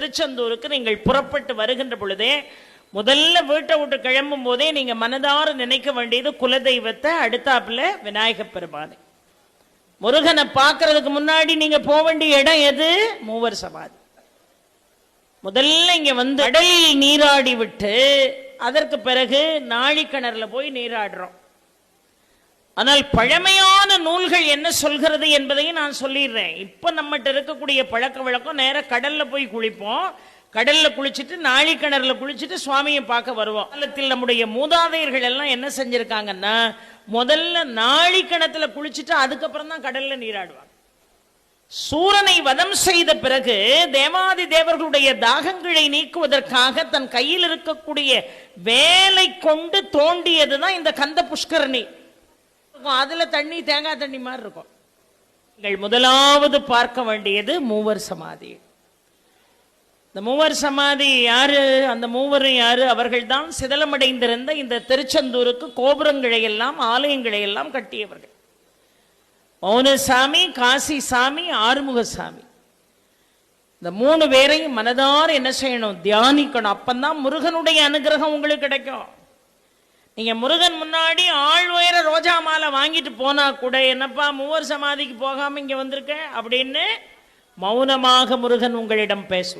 திருச்செந்தூருக்கு நீங்கள் புறப்பட்டு வருகின்ற பொழுதே முதல்ல வீட்டை விட்டு கிளம்பும் போதே நீங்க மனதார நினைக்க வேண்டியது குலதெய்வத்தை அடுத்தாப்புல விநாயக பெருமானை. முருகனை பார்க்கறதுக்கு முன்னாடி நீங்க போக வேண்டிய இடம் எது? மூவர் சமாதி. முதல்ல இங்க வந்து கடலில் நீராடி விட்டு அதற்கு பிறகு நாழிக்கிணறுல போய் நீராடுறோம். ஆனால் பழமையான நூல்கள் என்ன சொல்கிறது என்பதையும் நான் சொல்லிடுறேன். இப்போ நம்மகிட்ட இருக்கக்கூடிய பழக்க வழக்கம் நேராக கடலில் போய் குளிப்போம். கடலில் குளிச்சுட்டு நாழிக்கிணறுல குளிச்சுட்டு சுவாமியை பார்க்க வருவோம். காலத்தில் நம்முடைய மூதாதையர்கள் எல்லாம் என்ன செஞ்சுருக்காங்கன்னா முதல்ல நாழிக்கிணத்துல குளிச்சுட்டு அதுக்கப்புறம் தான் கடலில் நீராடுவாங்க. சூரனை வதம் செய்த பிறகு தேவாதி தேவர்களுடைய தாகங்களை நீக்குவதற்காக தன் கையில் இருக்கக்கூடிய வேலை கொண்டு தோண்டியதுதான் இந்த கந்த புஷ்கரணி. இருக்கும். அதுல தண்ணி தேங்காய் தண்ணி மாதிரி இருக்கும். நீங்கள் முதலாவது பார்க்க வேண்டியது மூவர் சமாதி. இந்த மூவர் சமாதி யாரு? அந்த மூவரும் யாரு? அவர்கள்தான் சிதலமடைந்திருந்த இந்த திருச்செந்தூருக்கு கோபுரங்களை எல்லாம் ஆலயங்களை எல்லாம் கட்டியவர்கள். மௌனசாமி காசி சாமி ஆறுமுகசாமி. இந்த மூணு பேரையும் மனதார என்ன செய்யணும்? தியானிக்கணும். அப்பந்தான் முருகனுடைய அனுகிரகம் உங்களுக்கு கிடைக்கும். நீங்க முருகன் முன்னாடி ஆள் உயர ரோஜா மாலை வாங்கிட்டு போனா கூட என்னப்பா மூவர் சமாதிக்கு போகாம இங்க வந்திருக்க? அப்படின்னு மௌனமாக முருகன் உங்களிடம் பேசுவார்.